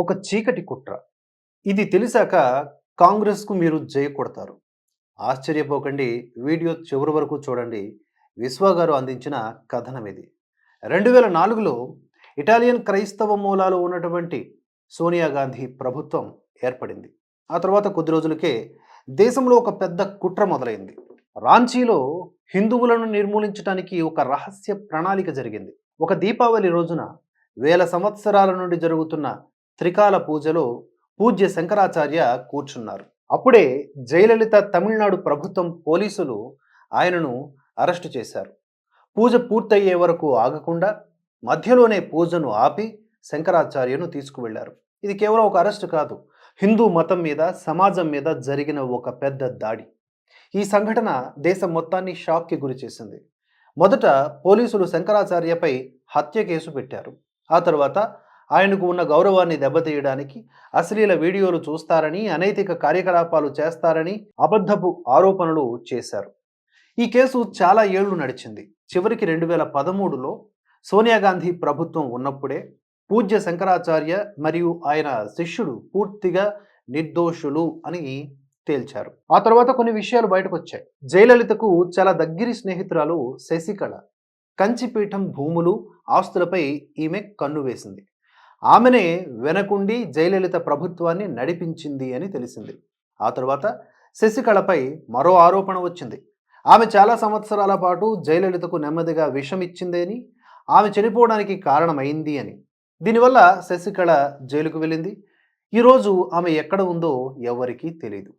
ఒక చీకటి కుట్ర. ఇది తెలిసాక కాంగ్రెస్కు మీరు జయకొడతారు ఆశ్చర్యపోకండి. వీడియో చివరి వరకు చూడండి. విశ్వ గారు అందించిన కథనం ఇది. రెండు వేల నాలుగులో ఇటాలియన్ క్రైస్తవ మూలాలు ఉన్నటువంటి సోనియా గాంధీ ప్రభుత్వం ఏర్పడింది. ఆ తర్వాత కొద్ది రోజులకే దేశంలో ఒక పెద్ద కుట్ర మొదలైంది. రాంచీలో హిందువులను నిర్మూలించడానికి ఒక రహస్య ప్రణాళిక జరిగింది. ఒక దీపావళి రోజున వేల సంవత్సరాల నుండి జరుగుతున్న త్రికాల పూజలో పూజ్య శంకరాచార్య కూర్చున్నారు. అప్పుడే జయలలిత తమిళనాడు ప్రభుత్వం పోలీసులు ఆయనను అరెస్టు చేశారు. పూజ పూర్తయ్యే వరకు ఆగకుండా మధ్యలోనే పూజను ఆపి శంకరాచార్యను తీసుకువెళ్ళారు. ఇది కేవలం ఒక అరెస్టు కాదు హిందూ మతం మీద సమాజం మీద జరిగిన ఒక పెద్ద దాడి. ఈ సంఘటన దేశం మొత్తాన్ని షాక్కి గురి చేసింది. మొదట పోలీసులు శంకరాచార్యపై హత్య కేసు పెట్టారు. ఆ తర్వాత ఆయనకు ఉన్న గౌరవాన్ని దెబ్బతీయడానికి అశ్లీల వీడియోలు చూస్తారని అనైతిక కార్యకలాపాలు చేస్తారని అబద్ధపు ఆరోపణలు చేశారు. ఈ కేసు చాలా ఏళ్ళు నడిచింది. చివరికి రెండు వేల పదమూడులో సోనియా గాంధీ ప్రభుత్వం ఉన్నప్పుడే పూజ్య శంకరాచార్య మరియు ఆయన శిష్యుడు పూర్తిగా నిర్దోషులు అని తేల్చారు. ఆ తర్వాత కొన్ని విషయాలు బయటకు వచ్చాయి జయలలితకు చాలా దగ్గరి స్నేహితురాలు శశికళ. కంచిపీఠం భూములు ఆస్తులపై ఈమె కన్ను వేసింది. ఆమెనే వెనకుండి జయలలిత ప్రభుత్వాన్ని నడిపించింది అని తెలిసింది. ఆ తర్వాత శశికళపై మరో ఆరోపణ వచ్చింది. ఆమె చాలా సంవత్సరాల పాటు జయలలితకు నెమ్మదిగా విషం ఇచ్చిందని ఆమె చనిపోవడానికి కారణమైంది అని. దీనివల్ల శశికళ జైలుకు వెళ్ళింది. ఈరోజు ఆమె ఎక్కడ ఉందో ఎవరికీ తెలియదు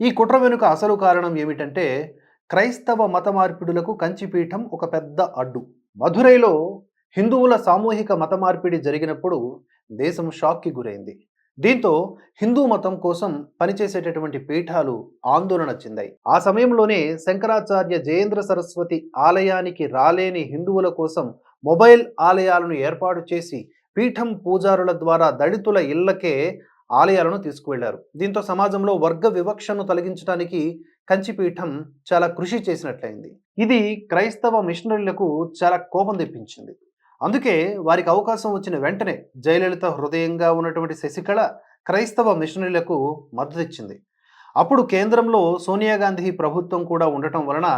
ఈ కుట్ర వెనుక అసలు కారణం ఏమిటంటే క్రైస్తవ మత మార్పిడులకు కంచిపీఠం ఒక పెద్ద అడ్డు. మధురైలో హిందువుల సామూహిక మత మార్పిడి జరిగినప్పుడు దేశం షాక్కి గురైంది. దీంతో హిందూ మతం కోసం పనిచేసేటటువంటి పీఠాలు ఆందోళన చెందాయి. ఆ సమయంలోనే శంకరాచార్య జయేంద్ర సరస్వతి ఆలయానికి రాలేని హిందువుల కోసం మొబైల్ ఆలయాలను ఏర్పాటు చేసి పీఠం పూజారుల ద్వారా దళితుల ఇళ్ళకే ఆలయాలను తీసుకువెళ్ళారు. దీంతో సమాజంలో వర్గ వివక్షను తొలగించడానికి కంచిపీఠం చాలా కృషి చేసినట్లయింది. ఇది క్రైస్తవ మిషనరీలకు చాలా కోపం తెప్పించింది. అందుకే వారికి అవకాశం వచ్చిన వెంటనే జయలలిత హృదయంగా ఉన్నటువంటి శశికళ క్రైస్తవ మిషనరీలకు మద్దతిచ్చింది. అప్పుడు కేంద్రంలో సోనియా గాంధీ ప్రభుత్వం కూడా ఉండటం వలన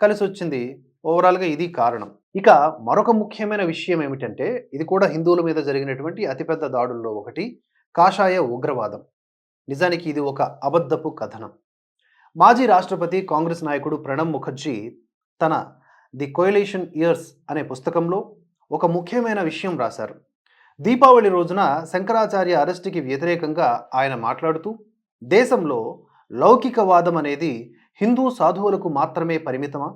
కలిసి వచ్చింది ఓవరాల్గా ఇది కారణం. ఇక మరొక ముఖ్యమైన విషయం ఏమిటంటే ఇది కూడా హిందువుల మీద జరిగినటువంటి అతిపెద్ద దాడుల్లో ఒకటి కాషాయ ఉగ్రవాదం. నిజానికి ఇది ఒక అబద్ధపు కథనం. మాజీ రాష్ట్రపతి కాంగ్రెస్ నాయకుడు ప్రణబ్ ముఖర్జీ తన ది కోయలేషన్ ఇయర్స్ అనే పుస్తకంలో ఒక ముఖ్యమైన విషయం రాశారు. దీపావళి రోజున శంకరాచార్య అరెస్టుకి వ్యతిరేకంగా ఆయన మాట్లాడుతూ దేశంలో లౌకికవాదం అనేది హిందూ సాధువులకు మాత్రమే పరిమితమా?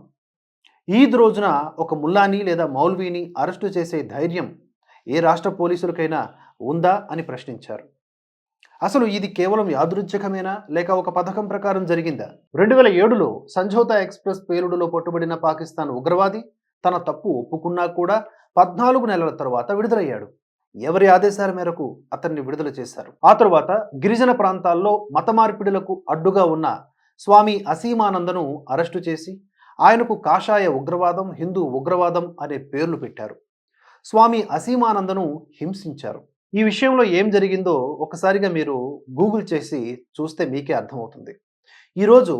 ఈద్ రోజున ఒక ముల్లాని లేదా మౌల్వీని అరెస్టు చేసే ధైర్యం ఏ రాష్ట్ర పోలీసులకైనా ఉందా అని ప్రశ్నించారు. అసలు ఇది కేవలం యాదృచ్ఛికమేనా లేక ఒక పథకం ప్రకారం జరిగిందా? రెండు వేల ఏడులో సంజోతా ఎక్స్ప్రెస్ పేలుడులో పట్టుబడిన పాకిస్తాన్ ఉగ్రవాది తన తప్పు ఒప్పుకున్నా కూడా పద్నాలుగు నెలల తర్వాత విడుదలయ్యాడు. ఎవరి ఆదేశాల మేరకు అతన్ని విడుదల చేశారు? ఆ తరువాత గిరిజన ప్రాంతాల్లో మత మార్పిడులకు అడ్డుగా ఉన్న స్వామి అసీమానందను అరెస్టు చేసి ఆయనకు కాషాయ ఉగ్రవాదం హిందూ ఉగ్రవాదం అనే పేర్లు పెట్టారు. స్వామి అసీమానందను హింసించారు. ఈ విషయంలో ఏం జరిగిందో ఒకసారిగా మీరు గూగుల్ చేసి చూస్తే మీకే అర్థమవుతుంది. ఈరోజు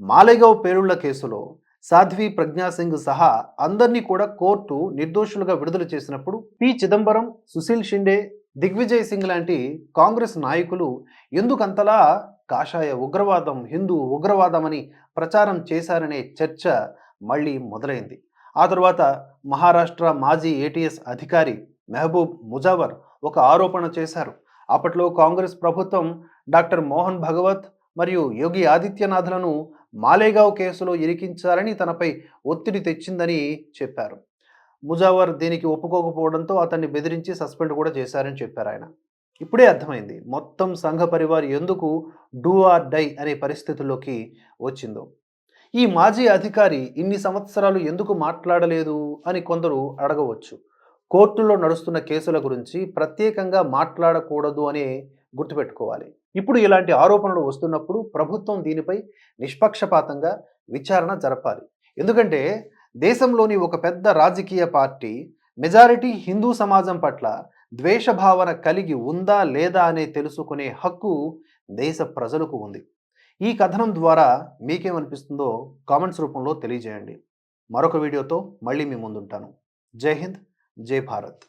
మాలేగావ్ పేరుళ్ళ కేసులో సాధ్వి ప్రజ్ఞాసింగ్ సహా అందరినీ కూడా కోర్టు నిర్దోషులుగా విడుదల చేసినప్పుడు పి. చిదంబరం సుశీల్ షిండే దిగ్విజయ్ సింగ్ లాంటి కాంగ్రెస్ నాయకులు ఎందుకంతలా కాషాయ ఉగ్రవాదం హిందూ ఉగ్రవాదం అని ప్రచారం చేశారనే చర్చ మళ్ళీ మొదలైంది. ఆ తర్వాత మహారాష్ట్ర మాజీ ఏటీఎస్ అధికారి మెహబూబ్ ముజావర్ ఒక ఆరోపణ చేశారు. అప్పట్లో కాంగ్రెస్ ప్రభుత్వం డాక్టర్ మోహన్ భగవత్ మరియు యోగి ఆదిత్యనాథ్లను మాలేగావ్ కేసులో ఇరికించాలని తనపై ఒత్తిడి తెచ్చిందని చెప్పారు. ముజావర్ దీనికి ఒప్పుకోకపోవడంతో అతన్ని బెదిరించి సస్పెండ్ కూడా చేశారని చెప్పారు ఆయన. ఇప్పుడే అర్థమైంది. మొత్తం సంఘ పరివార్ ఎందుకు డూ ఆర్ డై అనే పరిస్థితుల్లోకి వచ్చిందో. ఈ మాజీ అధికారి ఇన్ని సంవత్సరాలు ఎందుకు మాట్లాడలేదు అని కొందరు అడగవచ్చు. కోర్టులో నడుస్తున్న కేసుల గురించి ప్రత్యేకంగా మాట్లాడకూడదు అనే గుర్తుపెట్టుకోవాలి. ఇప్పుడు ఇలాంటి ఆరోపణలు వస్తున్నప్పుడు ప్రభుత్వం దీనిపై నిష్పక్షపాతంగా విచారణ జరపాలి. ఎందుకంటే దేశంలోని ఒక పెద్ద రాజకీయ పార్టీ మెజారిటీ హిందూ సమాజం పట్ల ద్వేషభావన కలిగి ఉందా లేదా అనే తెలుసుకునే హక్కు దేశ ప్రజలకు ఉంది. ఈ కథనం ద్వారా మీకేమనిపిస్తుందో కామెంట్స్ రూపంలో తెలియజేయండి. మరొక వీడియోతో మళ్ళీ మీ ముందుంటాను. జై హింద్ జై భారత్.